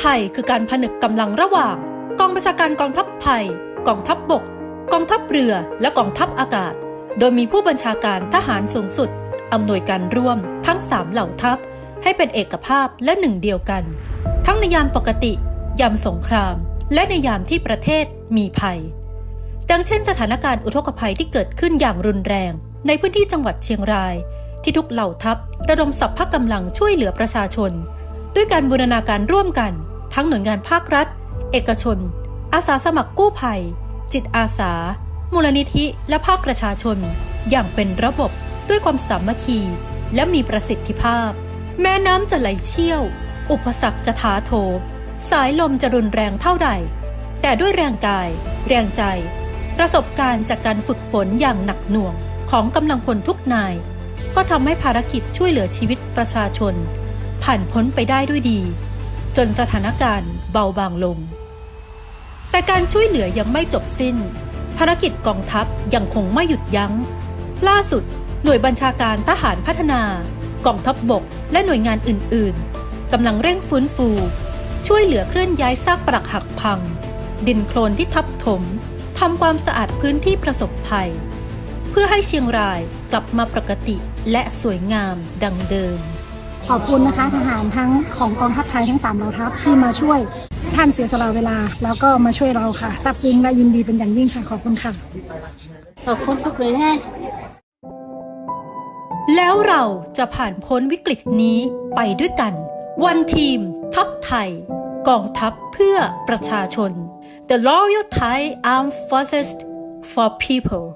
ไทยคือการผนึกกำลังระหว่าง กองบัญชาการกองทัพไทย กองทัพบบก กองทัพเรือ และกองทัพอากาศ โดยมีผู้บัญชาการทหารสูงสุดอำนวยการร่วมทั้งสามเหล่าทัพ ให้เป็นเอกภาพและหนึ่งเดียวกัน ทั้งในยามปกติ ยามสงคราม และในยามที่ประเทศมีภัย ดังเช่นสถานการณ์อุทกภัยที่เกิดขึ้นอย่างรุนแรง ในพื้นที่จังหวัดเชียงราย ที่ทุกเหล่าทัพ ระดมสัพพะกำลังช่วยเหลือประชาชน ด้วยการบูรณาการร่วมกัน ทั้งหน่วยงานภาครัฐ เอกชน อาสาสมัครกู้ภัย จิตอาสา มูลนิธิ และภาคประชาชน อย่างเป็นระบบด้วยความสามัคคี และมีประสิทธิภาพ แม้น้ำจะไหลเชี่ยว อุปสรรคจะถาโถมสายลมจะรุนแรงเท่าใด แต่ด้วยแรงกาย แรงใจ ประสบการณ์จากการฝึกฝนอย่างหนักหน่วงของกำลังพลทุกนาย ก็ทำให้ภารกิจช่วยเหลือชีวิตประชาชน ผ่านพ้นไปได้ด้วยดี จนสถานการณ์เบาบางลง แต่การช่วยเหลือยังไม่จบสิ้น ภารกิจกองทัพยังคงไม่หยุดยัง้ง ล่าสุดหน่วยบัญชาการทหารพัฒนากองทัพบบกและหน่วยงานอื่น ๆ กำลังเร่งฟื้นฟู ช่วยเหลือเคลื่อนย้ายซากปรักหักพัง ดินโคลนที่ทับถมทำความสะอาดพื้นที่ประสบภัย เพื่อให้เชียงรายกลับมาปกติและสวยงามดังเดิม ขอบคุณนะคะทหารทั้งของกองทัพไทยทั้งสามเหล่าทัพที่มาช่วยท่านเสียสละเวลา แล้วก็มาช่วยเราค่ะซาบซึ้งและยินดีเป็นอย่างยิ่งค่ะขอบคุณค่ะ ขอบคุณทุกหน่วยงานแล้วเราจะผ่านพ้นวิกฤตนี้ไปด้วยกัน วันทีม ทัพไทย กองทัพเพื่อประชาชน The Royal Thai Armed Forces for People